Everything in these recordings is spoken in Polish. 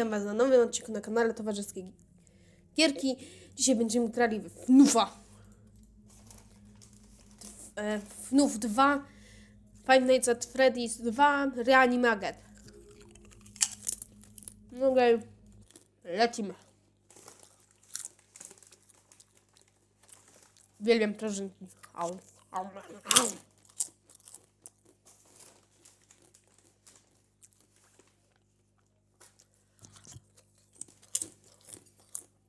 Witam Was na nowym odcinku na kanale Towarzyskie Gierki. Dzisiaj będziemy grali w FNUFa. E, FNUF 2, Five Nights at Freddy's 2, Reanimaget. No okej, lecimy. Uwielbiam prażynki. Au, au, au.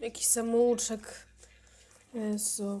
Jakiś samouczek. Jezu.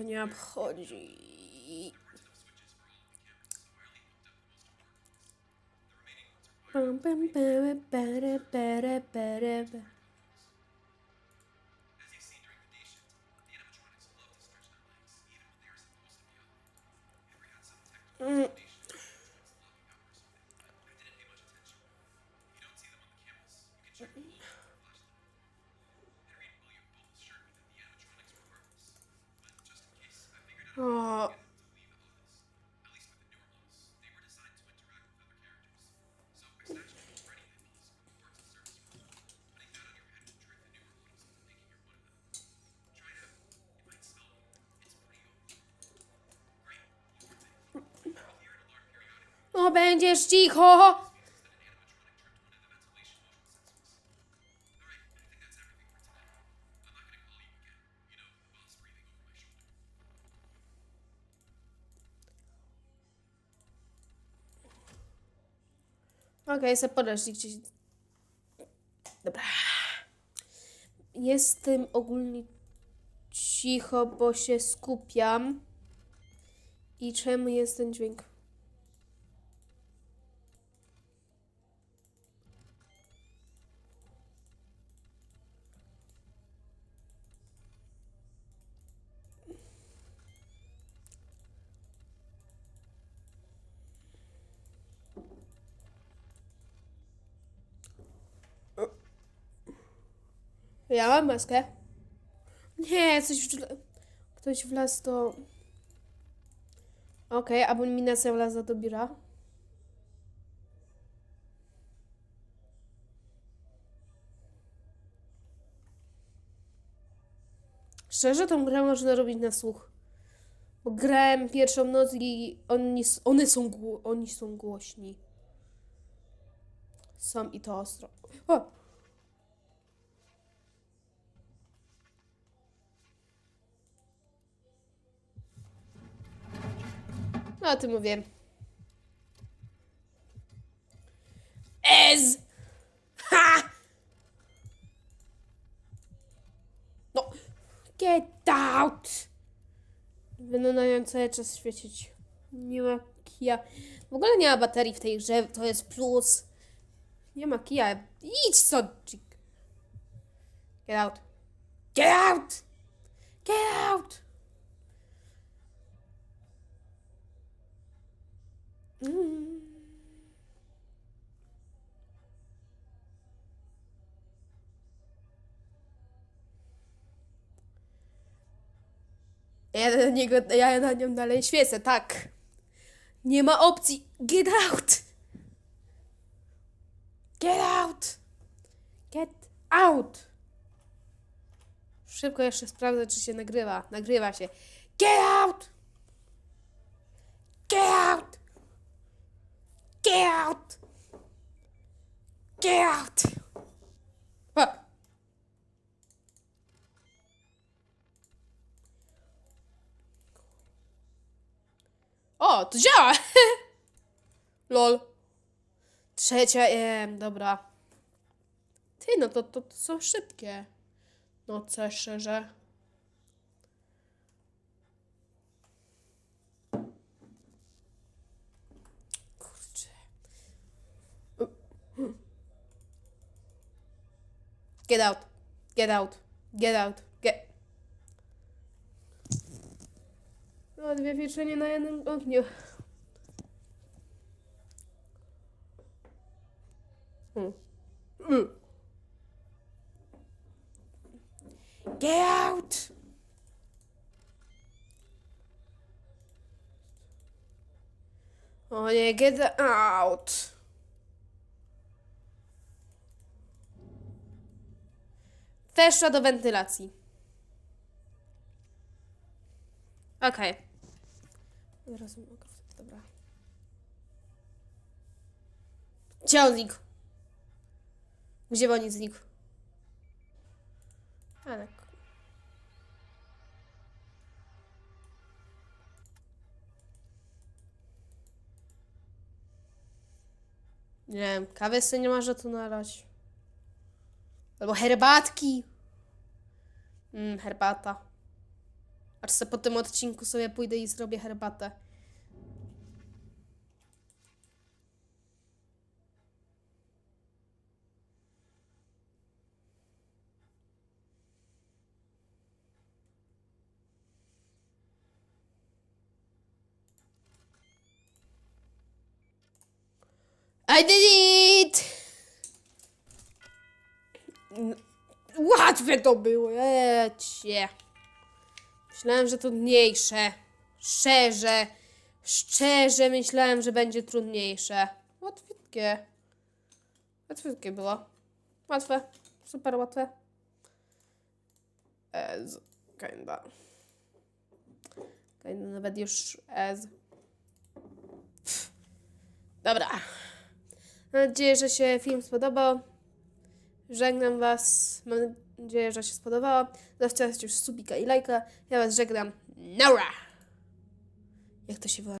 to nie obchodzi. Pam, pam, pere, pere, pere, pere, pe- będziesz cicho! Okej, okay, sobie podeszli gdzieś. Dobra. Jestem ogólnie cicho, bo się skupiam. I czemu jest ten dźwięk? Ja mam maskę. Nie, coś w... Ktoś wlazł do... Okej, okay, abominacja wlazła do biura. Szczerze, tą grę można robić na słuch. Bo grałem pierwszą noc i oni, one są, oni są głośni. Są i to ostro. O! No o tym mówię. Ez! Ha! No! Get out! Będę na nią cały czas świecić. Nie ma kija. W ogóle nie ma baterii w tej grze, to jest plus. Nie ma kija. Idź co? Get out. Get out! Ja na niego, ja na nią dalej świecę, tak. Nie ma opcji. Get out! Get out! Get out! Szybko jeszcze sprawdzę, czy się nagrywa. Nagrywa się. Get out! Get out! Get out! Ha. O, to działa! Lol. Trzecia, em, dobra. Ty, no to, to, to są szybkie. No, co szczerze. Get out. Get out. Get out. Get. No, dwie pieczenie na jednym ogniu. Mm. Mm. Get out! O nie, get out! Weszła do wentylacji. Okej. Teraz mogę. Dobra. Gdzie on znikł? Gdzie on znikł? A tak. Nie wiem, kawy sobie nie może tu nalać. Albo herbatki. Mm, herbata. Aż se po tym odcinku sobie pójdę i zrobię herbatę. I did it! Łatwe to było, jecie. Myślałem, że trudniejsze. Szczerze, szczerze myślałem, że będzie trudniejsze. Łatwiutkie. Łatwiutkie było. Łatwe, super łatwe. Ez, kinda. Kinda nawet już ez. Dobra. Mam nadzieję, że się film spodobał. Żegnam Was. Mam nadzieję, że się spodobało. Zostawcie już subika i lajka. Ja Was żegnam. Nora! Jak to się woła?